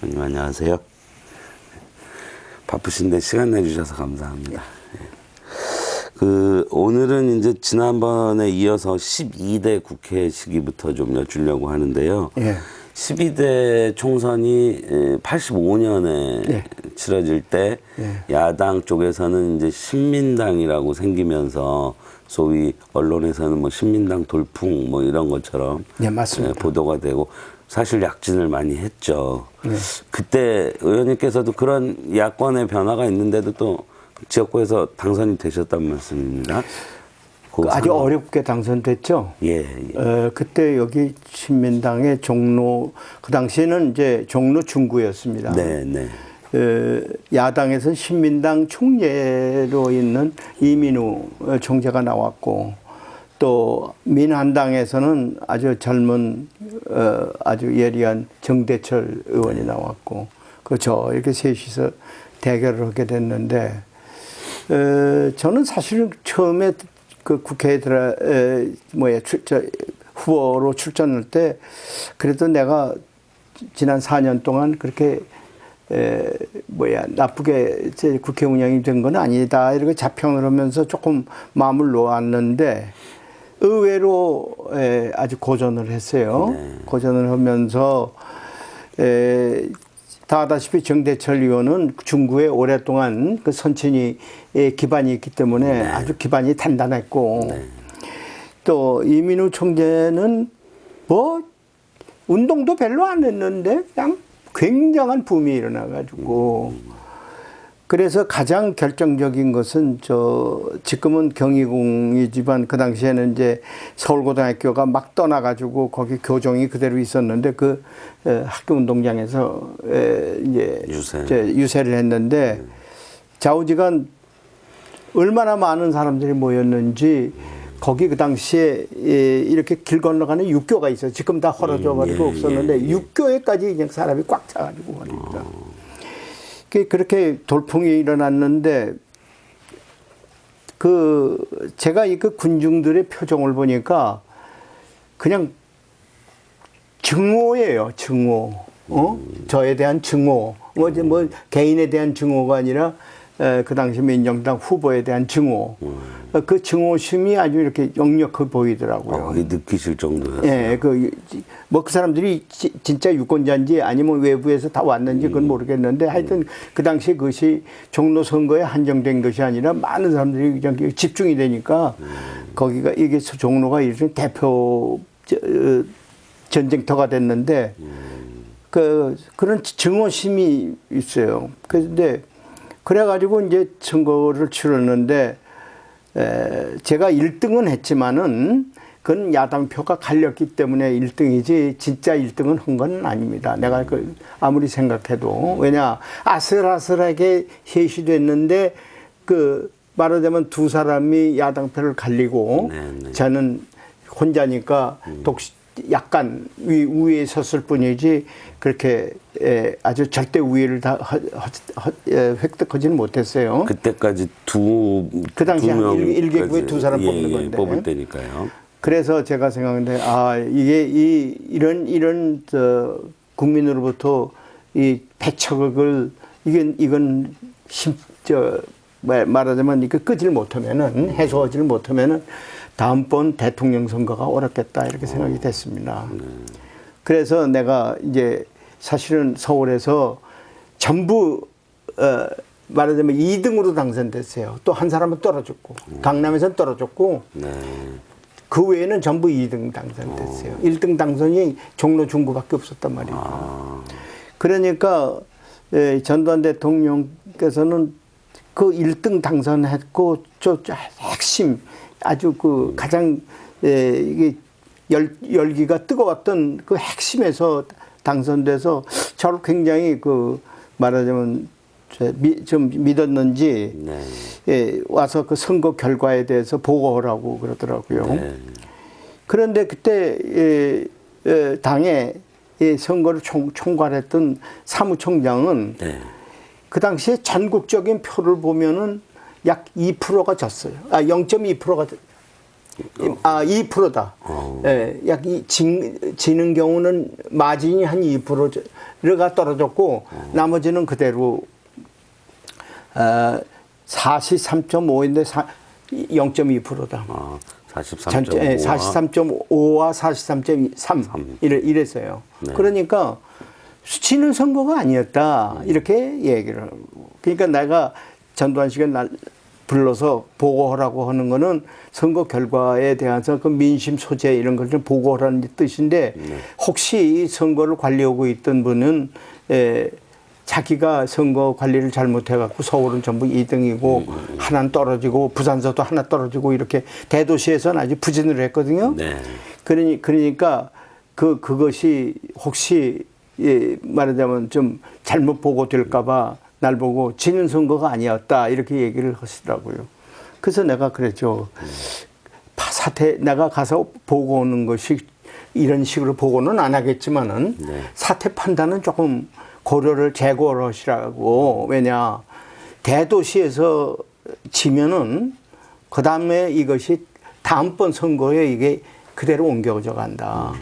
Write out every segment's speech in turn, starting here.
형님 안녕하세요. 바쁘신데 시간 내주셔서 감사합니다. 예. 그 오늘은 이제 지난번에 이어서 12대 국회 시기부터 좀 여쭈려고 하는데요. 예. 12대 총선이 85년에 예. 치러질 때 예. 야당 쪽에서는 이제 신민당이라고 생기면서 소위 언론에서는 뭐 신민당 돌풍 뭐 이런 것처럼 예. 예, 보도가 되고 사실 약진을 많이 했죠. 네. 그때 의원님께서도 그런 야권의 변화가 있는데도 또 지역구에서 당선이 되셨단 말씀입니다. 그그 아주 상황- 어렵게 당선됐죠. 예, 예. 어, 그때 여기 신민당의 종로 그 당시에는 이제 종로 중구였습니다. 네, 네. 어, 야당에서 신민당 총재로 있는 이민우 어, 총재가 나왔고 또 민한당에서는 아주 젊은 어, 아주 예리한 정대철 의원이 나왔고 그저 이렇게 셋이서 대결을 하게 됐는데 어, 저는 사실은 처음에 그 국회에 들어 에, 뭐야 출, 저, 후보로 출전할 때 그래도 내가 지난 4년 동안 그렇게 에, 뭐야 나쁘게 제 국회 운영이 된 건 아니다 이렇게 자평을 하면서 조금 마음을 놓았는데 의외로 에, 아주 고전을 했어요. 고전을 하면서 에, 다 아다시피 정대철 의원은 중구에 오랫동안 그 선친이 에, 기반이 있기 때문에 아주 기반이 단단했고 또 이민우 총재는 뭐 운동도 별로 안 했는데 그냥 굉장한 붐이 일어나가지고 그래서 가장 결정적인 것은 저 지금은 경희궁이지만 그 당시에는 이제 서울고등학교가 막 떠나가지고 거기 교정이 그대로 있었는데 그 에, 학교 운동장에서 에, 이제 유세. 이제 유세를 했는데 좌우지간 얼마나 많은 사람들이 모였는지 거기 그 당시에 예, 이렇게 길 건너가는 육교가 있어요. 지금 다 헐어져 가지고 예, 없었는데 예, 예. 육교에까지 그냥 사람이 꽉 차가지고 말입니다. 그- 그렇게 돌풍이 일어났는데 그 제가 이 그 군중들의 표정을 보니까 그냥 증오예요, 증오. 어? 저에 대한 증오. 뭐, 뭐, 개인에 대한 증오가 아니라, 에, 그 당시 민정당 후보에 대한 증오. 어, 그 증오심이 아주 이렇게 역력해 보이더라고요. 어, 이 느끼실 정도였어요. 예, 그, 뭐 그 사람들이 지- 진짜 유권자인지 아니면 외부에서 다 왔는지 그건 모르겠는데 하여튼 그 당시에 그것이 종로 선거에 한정된 것이 아니라 많은 사람들이 그냥 집중이 되니까 거기가 이게 종로가 이런 대표 저, 어, 전쟁터가 됐는데 그 그런 증오심이 있어요. 그런데 그래가지고 이제 선거를 치렀는데 에, 제가 1등은 했지만은 그건 야당 표가 갈렸기 때문에 1등이지 진짜 1등은 한 건 아닙니다. 내가 그 아무리 생각해도 왜냐 아슬아슬하게 셋이 됐는데 그 말하자면 두 사람이 야당 표를 갈리고 네, 네. 저는 혼자니까 독시 약간 위, 우위에 섰을 뿐이지 그렇게 에, 아주 절대 우위를 다 허, 허, 허, 에, 획득하지는 못했어요. 그때까지 두, 그 당시 한두 일- 일개국에 명까지, 두 사람 예, 뽑는 예, 건데. 뽑을 때니까요. 그래서 제가 생각하는데 아 이게 이 이런 이런 저 국민으로부터 이 배척을 이건 이건 심저 말하자면 이거 끄질 못하면은 해소하지를 못하면은 다음번 대통령 선거가 어렵겠다 이렇게 생각이 됐습니다. 그래서 내가 이제 사실은 서울에서 전부 어, 말하자면 2등으로 당선됐어요. 또 한 사람은 떨어졌고 강남에서는 떨어졌고 네. 그 외에는 전부 2등 당선됐어요. 1등 당선이 종로 중구밖에 없었단 말이에요. 아, 그러니까 예, 전두환 대통령께서는 그 1등 당선했고 저, 저 핵심 아주 그 가장 예, 이게 열, 열기가 뜨거웠던 그 핵심에서 당선돼서 저를 굉장히 그 말하자면 저 미- 좀 믿었는지 네. 예, 와서 그 선거 결과에 대해서 보고하라고 그러더라고요. 네. 그런데 그때 예, 예, 당에 예, 선거를 총, 총괄했던 사무총장은 네. 그 당시에 전국적인 표를 보면은 약 2%가 졌어요. 아, 0.2%가 아, 2%다. 예, 약 이, 진, 지는 경우는 마진이 한 2%가 떨어졌고, 나머지는 그대로, 어, 43.5인데 0.2%다. 아, 전체 예, 43.5와 43.5와 43.3 이래, 이랬어요. 네. 그러니까 수치는 선거가 아니었다 이렇게 얘기를 하고 그러니까 내가 전두환 씨가 날 불러서 보고하라고 하는 거는 선거 결과에 대해서 그 민심 소재 이런 걸 좀 보고하라는 뜻인데 네. 혹시 이 선거를 관리하고 있던 분은 에, 자기가 선거 관리를 잘못해갖고 서울은 전부 2등이고 음, 하나는 떨어지고 부산서도 하나 떨어지고 이렇게 대도시에서는 아주 부진을 했거든요. 네. 그러니 그러니까 그 그것이 혹시 예, 말하자면 좀 잘못 보고될까봐 날 보고 지는 선거가 아니었다 이렇게 얘기를 하시더라고요. 그래서 내가 그랬죠. 파- 사태 내가 가서 보고 오는 것이 이런 식으로 보고는 안 하겠지만은 네. 사태 판단은 조금 고려를 재고를 하시라고 왜냐 대도시에서 지면은 그 다음에 이것이 다음번 선거에 이게 그대로 옮겨져 간다.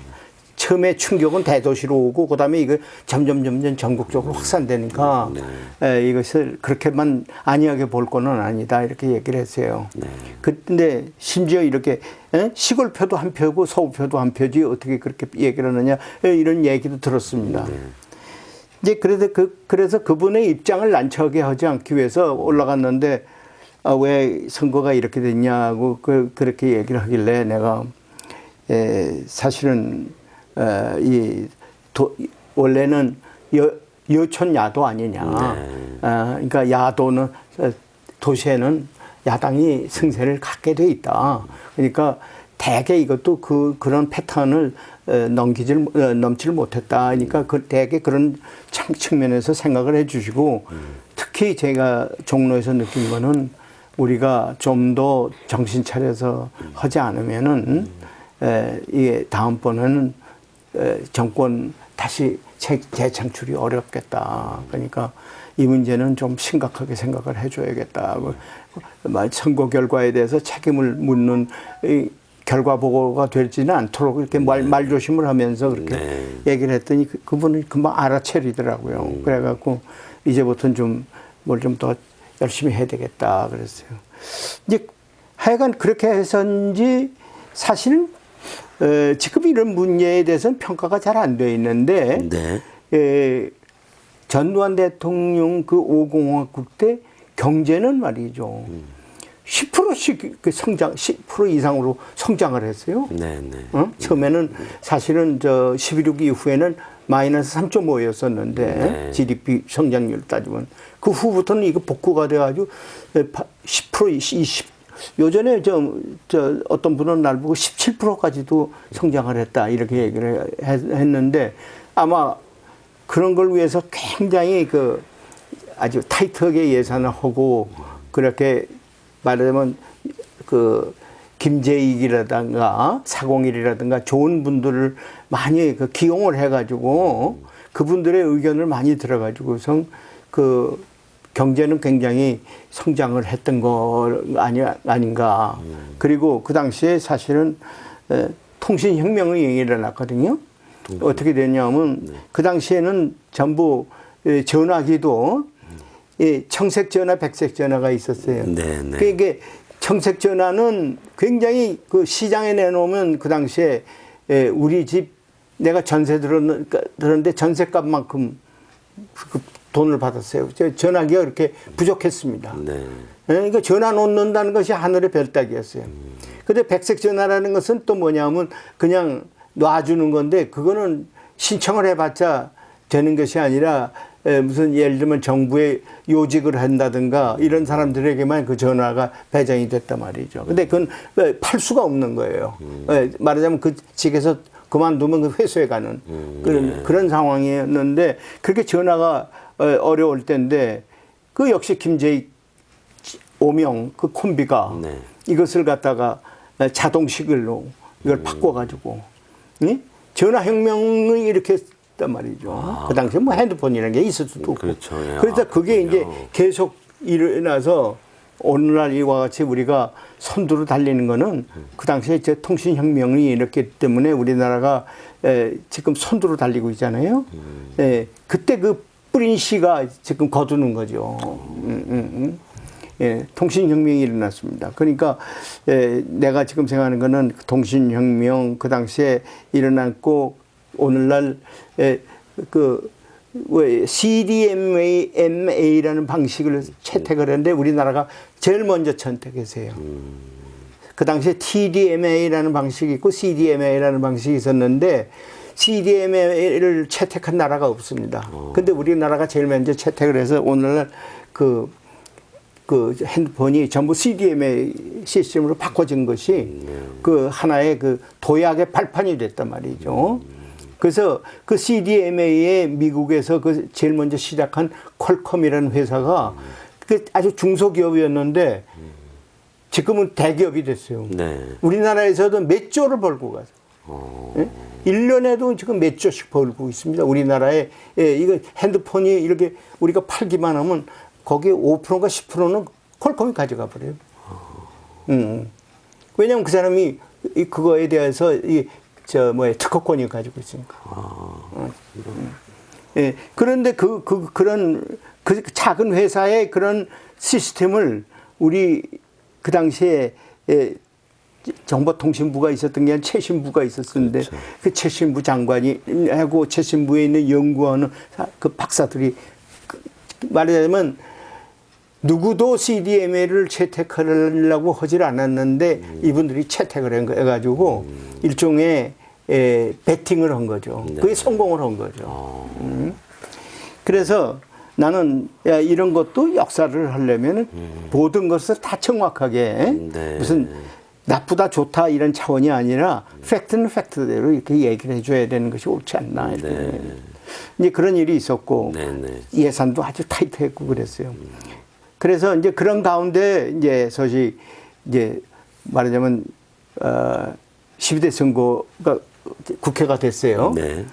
처음에 충격은 대도시로 오고 그다음에 이거 점점 점점 전국적으로 확산되니까 에, 이것을 그렇게만 안이하게 볼 거는 아니다 이렇게 얘기를 했어요. 근데 심지어 이렇게 에? 시골표도 한 표고 서울표도 한 표지 어떻게 그렇게 얘기를 하느냐 에, 이런 얘기도 들었습니다. 이제 그래서 그 그래서 그분의 입장을 난처하게 하지 않기 위해서 올라갔는데 아, 왜 선거가 이렇게 됐냐고 그 그렇게 얘기를 하길래 내가 에, 사실은 어, 이 도, 원래는 여, 여촌 야도 아니냐. 네. 아, 그러니까 야도는 어, 도시에는 야당이 승세를 갖게 돼 있다. 그러니까 대개 이것도 그 그런 패턴을 어, 넘기질 어, 넘지를 못했다. 그러니까 그 대개 그런 참 측면에서 생각을 해주시고 특히 제가 종로에서 느낀 거는 우리가 좀 더 정신 차려서 하지 않으면은 에, 이게 다음번에는 에, 정권 다시 재- 재창출이 어렵겠다. 그러니까 이 문제는 좀 심각하게 생각을 해줘야겠다. 뭐, 뭐, 선거 결과에 대해서 책임을 묻는 이 결과 보고가 되지는 않도록 이렇게 말, 말조심을 하면서 그렇게 네. 얘기를 했더니 그, 그분이 금방 알아채리더라고요. 그래갖고 이제부터는 좀 뭘 좀 더 열심히 해야 되겠다 그랬어요. 이제 하여간 그렇게 해서인지 사실은 어, 지금 이런 문제에 대해서는 평가가 잘 안 돼 있는데 네. 에, 전두환 대통령 그 5공화국 때 경제는 말이죠. 10%씩 그 성장, 10% 이상으로 성장을 했어요. 네, 네. 어? 처음에는 사실은 저 11.6 이후에는 마이너스 3.5였었는데 네. GDP 성장률 따지면 그 후부터는 이거 복구가 돼가지고 10% 20 요전에 저, 저 어떤 분은 날 보고 17%까지도 성장을 했다 이렇게 얘기를 했- 했는데 아마 그런 걸 위해서 굉장히 그 아주 타이트하게 예산을 하고 그렇게 말하자면 그 김재익이라든가 사공일이라든가 좋은 분들을 많이 그 기용을 해가지고 그분들의 의견을 많이 들어가지고서 그 경제는 굉장히 성장을 했던 거 아니, 아닌가. 그리고 그 당시에 사실은 에, 통신혁명이 일어났거든요. 어떻게 됐냐면 그 당시에는 전부 에, 전화기도 이 청색 전화, 백색 전화가 있었어요. 네, 네. 그 이게 청색 전화는 굉장히 그 시장에 내놓으면 그 당시에 에, 우리 집 내가 전세 들었는- 들었는데 전세값만큼 그 돈을 받았어요. 저 전화기가 그렇게 부족했습니다. 네. 예, 그러니까 전화 놓는다는 것이 하늘의 별따기였어요. 근데 백색 전화라는 것은 또 뭐냐면 그냥 놔주는 건데 그거는 신청을 해봤자 되는 것이 아니라 에, 무슨 예를 들면 정부에 요직을 한다든가 이런 사람들에게만 그 전화가 배정이 됐단 말이죠. 근데 그건 에, 팔 수가 없는 거예요. 에, 말하자면 그 직에서 그만두면 그 회수해 가는 그런 그런 상황이었는데 그렇게 전화가 어, 어려울 때인데 그 역시 김재익 오명 그 콤비가 네. 이것을 갖다가 자동식을로 이걸 바꿔가지고 응? 전화혁명을 이렇게 했단 말이죠. 그 당시에 뭐 핸드폰이라는 게 있을 수도 없고. 그렇죠. 예. 그래서 아, 그게 이제 그렇군요. 계속 일어나서 오늘날 이와 같이 우리가 선두로 달리는 거는 그 당시에 제 통신혁명이 이렇기 때문에 우리나라가 에, 지금 선두로 달리고 있잖아요. 예, 그때 그 뿌린 씨가 지금 거두는 거죠. 음, 음, 음. 예, 통신혁명이 일어났습니다. 그러니까 예, 내가 지금 생각하는 거는 그 통신혁명 그 당시에 일어났고 오늘날 예, 그왜 CDMA, MA라는 방식을 채택을 했는데 우리나라가 제일 먼저 채택했어요. 그 당시에 TDMA라는 방식이 있고 CDMA라는 방식이 있었는데 CDMA를 채택한 나라가 없습니다. 근데 우리나라가 제일 먼저 채택을 해서 오늘날 그, 그 핸드폰이 전부 CDMA 시스템으로 바꿔진 것이 그 하나의 그 도약의 발판이 됐단 말이죠. 그래서 그 CDMA에 미국에서 그 제일 먼저 시작한 퀄컴이라는 회사가 그 아주 중소기업이었는데 지금은 대기업이 됐어요. 네. 우리나라에서도 몇 조를 벌고 가서. 어. 예? 1년에도 지금 몇 조씩 벌고 있습니다. 우리나라에, 예, 이거 핸드폰이 이렇게 우리가 팔기만 하면 거기에 5%가 10%는 퀄컴이 가져가 버려요. 음. 왜냐면 그 사람이 이 그거에 대해서 이, 저, 뭐야, 특허권이 가지고 있으니까. 어. 음. 예. 그런데 그, 그, 그런, 그 작은 회사의 그런 시스템을 우리 그 당시에 예, 정보통신부가 있었던 게 아니라 최신부가 있었는데 그 최신부 장관이 하고 최신부에 있는 연구하는 사- 그 박사들이 그- 말하자면 누구도 CDMA를 채택하려고 하질 않았는데 이분들이 채택을 해가지고 일종의 에, 베팅을 한 거죠. 그게 성공을 한 거죠. 음. 그래서 나는 야, 이런 것도 역사를 하려면 모든 것을 다 정확하게 네. 무슨 나쁘다 좋다 이런 차원이 아니라 팩트는 팩트대로 이렇게 얘기를 해줘야 되는 것이 옳지 않나 이렇게 네. 이제 그런 일이 있었고 네, 네. 예산도 아주 타이트했고 그랬어요. 그래서 이제 그런 가운데 이제 소식 이제 말하자면 어 12대 선거가 국회가 됐어요. 네.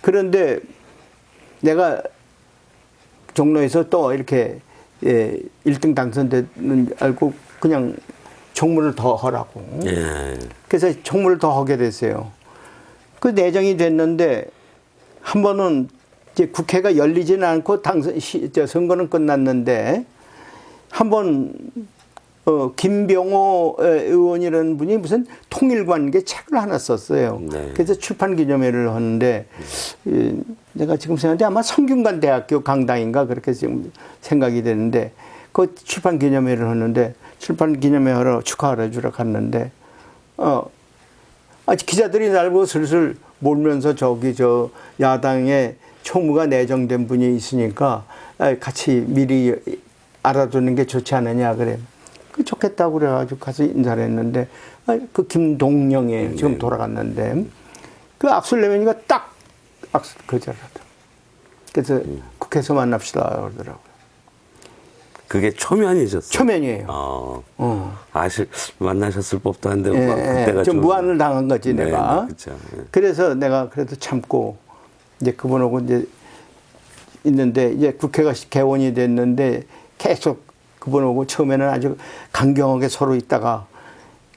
그런데 내가 종로에서 또 이렇게 예, 1등 당선되는 줄 알고 그냥 총무를 더 하라고. 예. 그래서 총무를 더 하게 됐어요. 그 내정이 됐는데 한 번은 이제 국회가 열리지는 않고 당선 시, 저 선거는 끝났는데 한번 어, 김병호 에, 의원이라는 분이 무슨 통일관계 책을 하나 썼어요. 네. 그래서 출판 기념회를 하는데 이, 내가 지금 생각하는데 아마 성균관 대학교 강당인가 그렇게 지금 생각이 되는데 그 출판 기념회를 하는데 출판 기념회 하러 축하하러 주러 갔는데 어 아, 기자들이 날 보고 슬슬 몰면서 저기 저 야당에 총무가 내정된 분이 있으니까 아, 같이 미리 알아두는 게 좋지 않느냐 그래. 그 좋겠다고 그래가지고 가서 인사를 했는데 아, 그 김동영이 지금 돌아갔는데 그 악수를 내면이가 딱 악수 거절하더라고. 그래서 국회에서 만납시다 그러더라고요. 그게 초면이셨어요. 초면이에요. 어. 어. 아실 만나셨을 법도 한데 예, 뭐 그때가 예, 좀 무안을 당한 거지 네, 내가. 네, 그쵸. 예. 그래서 내가 그래도 참고 이제 그분하고 이제 있는데 이제 국회가 개원이 됐는데 계속 그분하고 처음에는 아주 강경하게 서로 있다가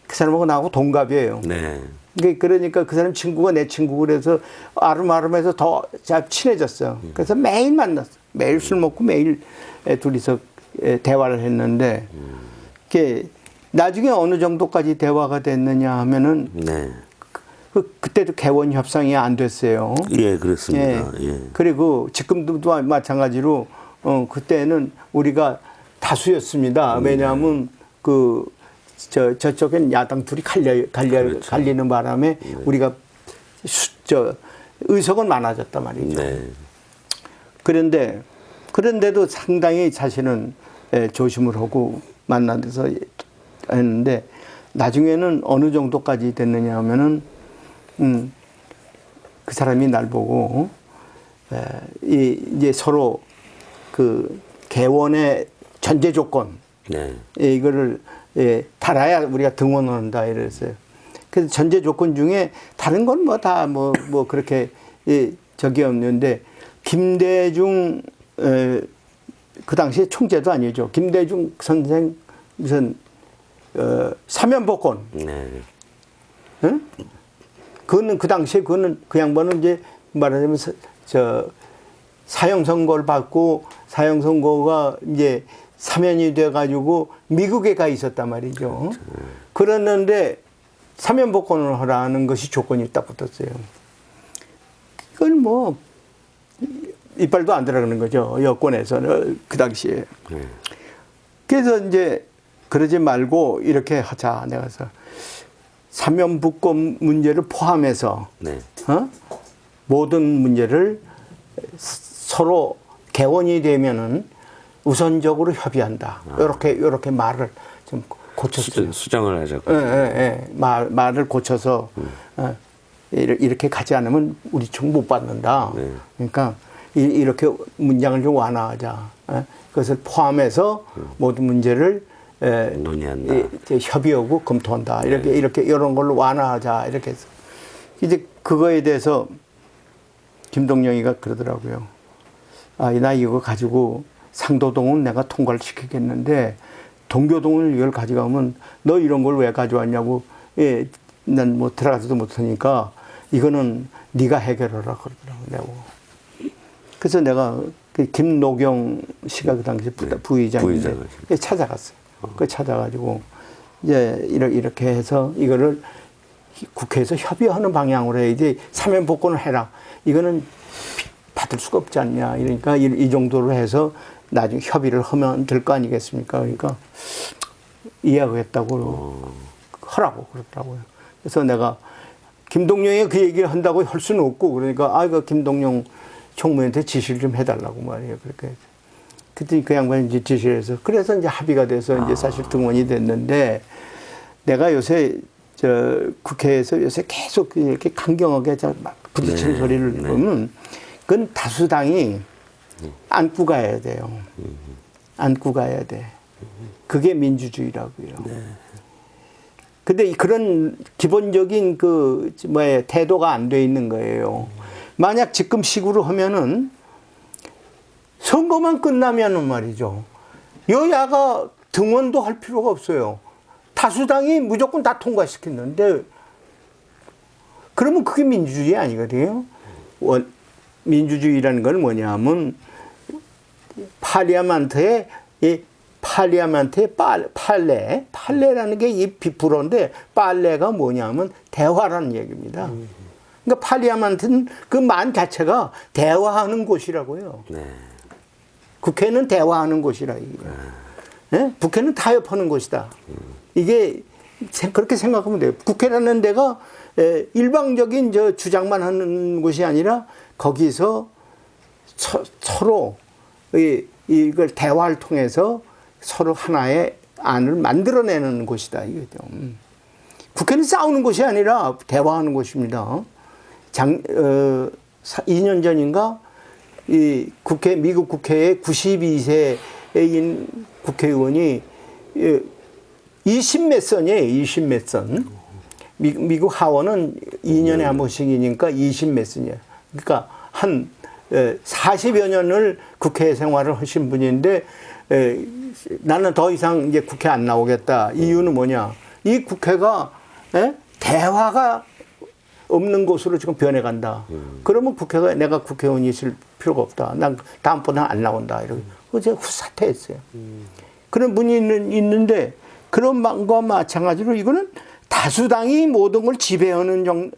그 사람하고 나하고 동갑이에요. 네. 그게 그러니까 그 사람 친구가 내 친구 그래서 아름아름해서 더 잘 친해졌어요. 그래서 매일 만났어. 매일 술 먹고 매일 에, 둘이서 에, 대화를 했는데 그게 나중에 어느 정도까지 대화가 됐느냐 하면은 네. 그, 그때도 개원 협상이 안 됐어요. 예, 그렇습니다. 예. 그리고 지금도 또 마찬가지로 어 그때는 우리가 다수였습니다. 왜냐하면 그저 저쪽엔 야당 둘이 갈려 갈려 그렇죠. 갈리는 바람에 우리가 수, 저 의석은 많아졌단 말이죠. 네. 그런데 그런데도 상당히 자신은 예, 조심을 하고 만나서 했는데 나중에는 어느 정도까지 됐느냐 하면은 음, 그 사람이 날 보고 에, 이 이제 서로 그 개원의 전제 조건 네. 예, 이거를 예, 달아야 우리가 등원한다 이랬어요. 그래서 전제 조건 중에 다른 건 뭐 다 뭐뭐 그렇게 예, 적이 없는데 김대중 에, 그 당시에 총재도 아니죠. 김대중 선생 무슨 어, 사면복권. 네. 응? 그거는 그 당시에 그거는 그 양반은 이제 말하자면 사, 저 사형 선고를 받고 사형 선고가 이제 사면이 돼 가지고 미국에 가 있었단 말이죠. 그랬는데 사면 복권을 하라는 것이 조건이 딱 붙었어요. 그건 뭐 이빨도 안 들어가는 거죠. 여권에서는 그 당시에. 네. 그래서 이제 그러지 말고 이렇게 하자. 내가 서 사면복권 문제를 포함해서 네. 어? 모든 문제를 서로 개원이 되면은 우선적으로 협의한다. 이렇게 이렇게 말을 좀 고쳤어요. 수정, 수정을 하자고. 예, 예, 예. 말, 말을 고쳐서 어, 이렇- 이렇게 가지 않으면 우리 총 못 받는다. 네. 그러니까 이- 이렇게 문장을 좀 완화하자. 예. 그것을 포함해서 모든 문제를 에, 논의한다. 협의하고 검토한다. 이렇게 이렇게 이런 걸로 완화하자. 이렇게 해서 이제 그거에 대해서 김동영이가 그러더라고요. 아, 나 이거 가지고 상도동은 내가 통과를 시키겠는데 동교동을 이걸 가져가면 너 이런 걸 왜 가져왔냐고 예, 난 뭐 들어가지도 못하니까 이거는 네가 해결하라 그러더라고 내고. 그래서 내가 그 김노경 씨가 그 당시 부- 부의장인데 부의장을. 예, 찾아갔어요. 그 찾아가지고 이제 이렇게 해서 이거를 국회에서 협의하는 방향으로 해야지 사면 복권을 해라. 이거는 피- 받을 수가 없지 않냐. 이러니까 이, 이 정도로 해서 나중에 협의를 하면 될 거 아니겠습니까? 그러니까 이해하겠다고 하라고 그러더라고요. 그래서 내가 김동영이 그 얘기를 한다고 할 수는 없고 그러니까 아, 그 김동영 총무한테 지시를 좀 해달라고 말이에요. 그렇게. 그랬더니 그 양반이 이제 지시를 해서 그래서 이제 합의가 돼서 이제 사실 등원이 됐는데 내가 요새 저 국회에서 요새 계속 이렇게 강경하게 저막 부딪히는 네, 소리를 네. 보면 그건 다수당이 안고 가야 돼요. 안고 가야 돼. 그게 민주주의라고요. 근데 이 그런 기본적인 그 뭐야 태도가 안 돼 있는 거예요. 만약 지금 식으로 하면은 선거만 끝나면은 말이죠. 여야가 등원도 할 필요가 없어요. 다수당이 무조건 다 통과시켰는데 그러면 그게 민주주의 아니거든요. 원- 민주주의라는 건 뭐냐면 파리아만트의 이 파리아만트의 빨, 팔레 팔레라는 게 이 비프로인데 빨레가 뭐냐면 대화라는 얘기입니다. 그러니까 파리아만트는 그 만 자체가 대화하는 곳이라고요. 네. 국회는 대화하는 곳이라 이게. 예? 국회는 타협하는 곳이다. 이게 세- 그렇게 생각하면 돼요. 국회라는 데가 에, 일방적인 저 주장만 하는 곳이 아니라 거기서 서, 서 로 이, 이걸 대화를 통해서 서로 하나의 안을 만들어내는 곳이다 이거죠. 음. 국회는 싸우는 곳이 아니라 대화하는 곳입니다. 장, 어, 2년 전인가 이 국회 미국 국회에 92세인 국회의원이 20몇 선이에요. 20몇 선. 미, 미국 하원은 2년에 한 번씩이니까 20몇 선이에요. 그러니까 한 40여 년을 국회 생활을 하신 분인데 에, 나는 더 이상 이제 국회 안 나오겠다. 이유는 뭐냐? 이 국회가 에? 대화가 없는 곳으로 지금 변해간다. 그러면 국회가 내가 국회의원이 있을 필요가 없다. 난 다음번에 안 나온다. 이렇게 어제 후사퇴했어요. 그런 분이 있는, 있는데 그런 것과 마찬가지로 이거는 다수당이 모든 걸 지배하는 정,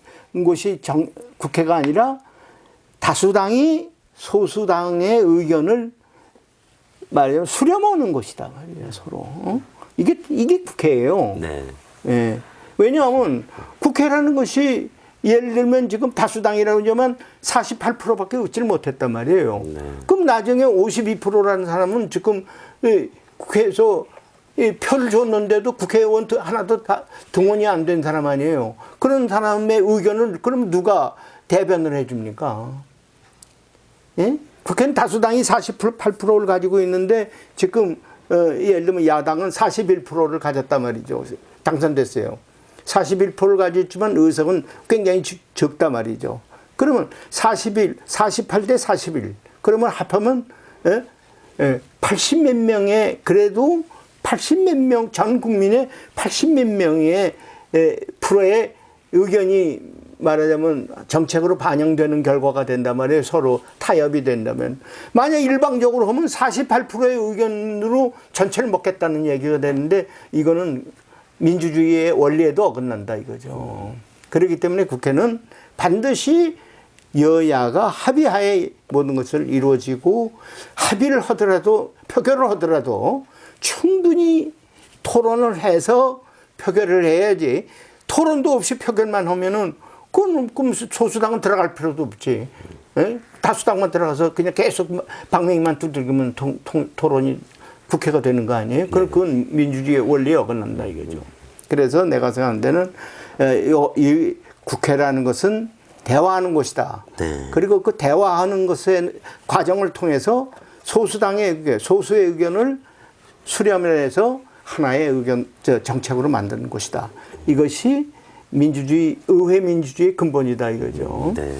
곳이 정, 국회가 아니라 다수당이 소수당의 의견을 말하자면 수렴하는 곳이다 말이에요 서로 어? 이게 이게 국회예요. 네. 예. 왜냐하면 국회라는 것이 예를 들면 지금 다수당이라고 하면 48%밖에 얻지를 못했단 말이에요. 네. 그럼 나중에 52%라는 사람은 지금 이 국회에서 이 표를 줬는데도 국회의원 드- 하나도 다 등원이 안 된 사람 아니에요. 그런 사람의 의견을 그럼 누가 대변을 해줍니까? 예? 국회는 다수당이 48%를 가지고 있는데 지금 어, 예를 들면 야당은 41%를 가졌단 말이죠. 당선됐어요. 41%를 가졌지만 의석은 굉장히 주- 적단 말이죠. 그러면 41, 48대 41. 그러면 합하면 예? 80몇 명의 그래도 80몇 명 전 국민의 80몇 명의 에, 프로의 의견이 말하자면 정책으로 반영되는 결과가 된단 말이에요. 서로 타협이 된다면. 만약 일방적으로 하면 48%의 의견으로 전체를 먹겠다는 얘기가 되는데 이거는 민주주의의 원리에도 어긋난다 이거죠. 그렇기 때문에 국회는 반드시 여야가 합의하에 모든 것을 이루어지고 합의를 하더라도 표결을 하더라도 충분히 토론을 해서 표결을 해야지 토론도 없이 표결만 하면은 그건 그럼 소수당은 들어갈 필요도 없지. 예? 다수당만 들어가서 그냥 계속 방맹이만 두들기면 통, 통, 토론이 국회가 되는 거 아니에요? 그럼 그건 민주주의의 원리에 어긋난다 이거죠. 그래서 내가 생각하는 데는 이 국회라는 것은 대화하는 곳이다. 네. 그리고 그 대화하는 것의 과정을 통해서 소수당의 의견, 소수의 의견을 수렴해서 하나의 의견, 저 정책으로 만드는 곳이다. 이것이 민주주의, 의회 민주주의의 근본이다 이거죠. 네.